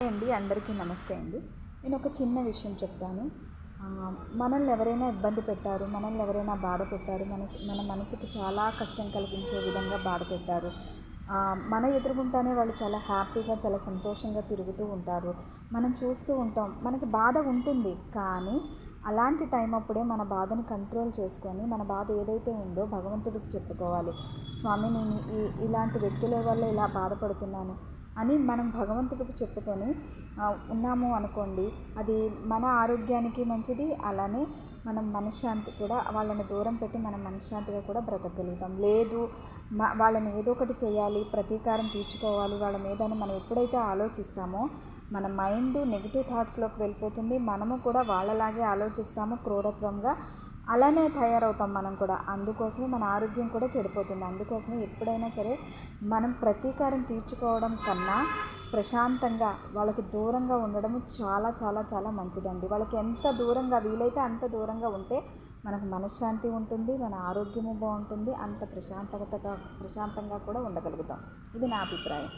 అండి అందరికీ నమస్తే అండి. నేను ఒక చిన్న విషయం చెప్తాను. మనల్ని ఎవరైనా ఇబ్బంది పెట్టారు మనల్ని ఎవరైనా బాధ పెట్టారు మన మన మనసుకి చాలా కష్టం కలిగించే విధంగా బాధ పెట్టారు. మన ఎదురుగుంటానే వాళ్ళు చాలా హ్యాపీగా చాలా సంతోషంగా తిరుగుతూ ఉంటారు. మనం చూస్తూ ఉంటాం. మనకి బాధ ఉంటుంది. కానీ అలాంటి టైం అప్పుడే మన బాధను కంట్రోల్ చేసుకొని మన బాధ ఏదైతే ఉందో భగవంతుడికి చెప్పుకోవాలి. స్వామి నేను ఈ ఇలాంటి వ్యక్తుల వల్ల ఇలా బాధపడుతున్నాను. అని మనం భగవంతుడికి చెప్పుకొని ఉన్నాము అనుకోండి అది మన ఆరోగ్యానికి మంచిది అలానే మనం మనశ్శాంతి కూడా వాళ్ళని దూరం పెట్టి మనం మనశ్శాంతిగా కూడా బ్రతకగలుగుతాం. లేదు వాళ్ళని ఏదో ఒకటి చేయాలి ప్రతీకారం తీర్చుకోవాలి వాళ్ళ మీద మనం ఎప్పుడైతే ఆలోచిస్తామో మన మైండ్ నెగిటివ్ థాట్స్లోకి వెళ్ళిపోతుంది. మనము కూడా వాళ్ళలాగే ఆలోచిస్తాము క్రూరత్వంగా. అలానే తయారవుతాం మనం కూడా. అందుకోసమే మన ఆరోగ్యం కూడా చెడిపోతుంది. అందుకోసమే ఎప్పుడైనా సరే మనం ప్రతీకారం తీర్చుకోవడం కన్నా ప్రశాంతంగా వాళ్ళకి దూరంగా ఉండడం చాలా చాలా చాలా మంచిదండి. వాళ్ళకి ఎంత దూరంగా వీలైతే అంత దూరంగా ఉంటే మనకు మనశ్శాంతి ఉంటుంది మన ఆరోగ్యము బాగుంటుంది అంత ప్రశాంతతగా ప్రశాంతంగా కూడా ఉండగలుగుతాం. ఇది నా అభిప్రాయం.